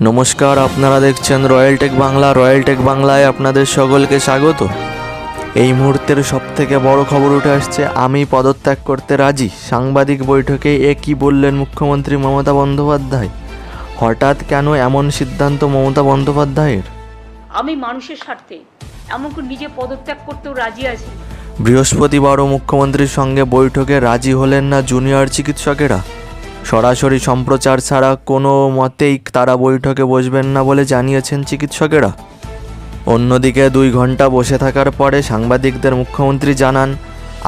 নমস্কার আপনারা দেখছেন royal tech Bangla royal tech বাংলায় আপনাদের সকলকে স্বাগত। এই মুহূর্তের সব থেকে বড় খবর উঠে আসছে আমি পদত্যাগ করতে রাজি। সাংবাদিক বৈঠকে এ কি বললেন মুখ্যমন্ত্রী মমতা বন্দ্যোপাধ্যায়? হঠাৎ কেন এমন সিদ্ধান্ত মমতা বন্দ্যোপাধ্যায়ের? আমি মানুষের স্বার্থে এমনকি নিজে পদত্যাগ করতেও রাজি আছি? বৃহস্পতিবারও মুখ্যমন্ত্রীর সঙ্গে বৈঠকে রাজি হলেন না জুনিয়র চিকিৎসকেরা। সরাসরি সম্প্রচার ছাড়া কোনো মতেই তারা বৈঠকে বসবেন না বলে জানিয়েছেন চিকিৎসকেরা। অন্যদিকে দুই ঘণ্টা বসে থাকার পরে সাংবাদিকদের মুখ্যমন্ত্রী জানান,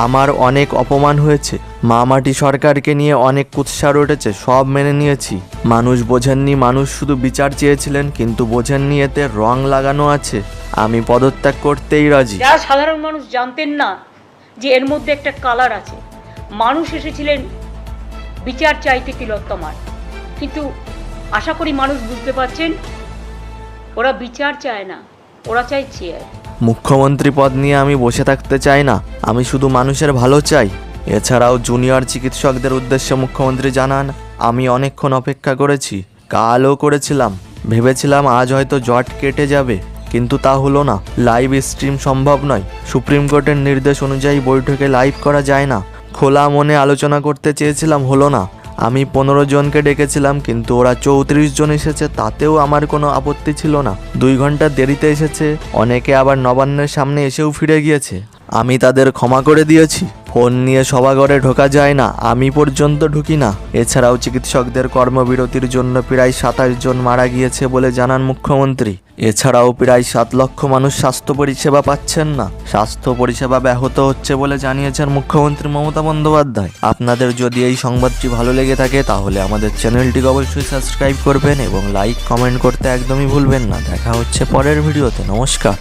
আমার অনেক অপমান হয়েছে। মামাটি সরকারকে নিয়ে অনেক কুৎসার উঠেছে সব মেনে নিয়েছি। মানুষ বোঝেননি, মানুষ শুধু বিচার চেয়েছিলেন, কিন্তু বোঝেননি এতে রং লাগানো আছে। আমি পদত্যাগ করতেই রাজি। সাধারণ মানুষ জানতেন না যে এর মধ্যে একটা কালার আছে। মানুষ এসেছিলেন বিচার চাইতে তিলোত্তমার কিন্তু আশা করি মানুষ বুঝতে পারছেন, ওরা বিচার চায় না, ওরা চায় চেয়ার। মুখ্যমন্ত্রী পদ নিয়ে আমি বসে থাকতে চাই না, আমি শুধু মানুষের ভালো চাই। এছাড়াও জুনিয়র চিকিৎসকদের উদ্দেশ্যে মুখ্যমন্ত্রী জানান, আমি অনেকক্ষণ অপেক্ষা করেছি, কালও করেছিলাম, ভেবেছিলাম আজ হয়তো জট কেটে যাবে, কিন্তু তা হলো না, লাইভ স্ট্রিম সম্ভব নয়। সুপ্রিম কোর্টের নির্দেশ অনুযায়ী বৈঠকে লাইভ করা যায় না খোলা মনে আলোচনা করতে চেয়েছিলাম, হলো না। আমি পনেরো জনকে ডেকেছিলাম, কিন্তু ওরা চৌত্রিশ জন এসেছে, তাতেও আমার কোনো আপত্তি ছিল না। দুই ঘণ্টা দেরিতে এসেছে, অনেকে আবার নবান্নের সামনে এসেও ফিরে গিয়েছে। আমি তাদের ক্ষমা করে দিয়েছি। ফোন নিয়ে সভাঘরে ঢোকা যায় না, আমি পর্যন্ত ঢুকি না। এছাড়াও চিকিৎসকদের কর্মবিরতির জন্য প্রায় সাতাশ জন মারা গিয়েছে বলে জানান মুখ্যমন্ত্রী। এছাড়াও প্রায় সাত লক্ষ মানুষ স্বাস্থ্য পরিষেবা পাচ্ছেন না। স্বাস্থ্য পরিষেবা ব্যাহত হচ্ছে বলে জানিয়েছেন মুখ্যমন্ত্রী মমতা বন্দ্যোপাধ্যায়। আপনাদের যদি এই সংবাদটি ভালো লেগে থাকে, তাহলে আমাদের চ্যানেলটিকে অবশ্যই সাবস্ক্রাইব করবেন এবং লাইক, কমেন্ট করতে একদমই ভুলবেন না। দেখা হচ্ছে পরের ভিডিওতে। নমস্কার।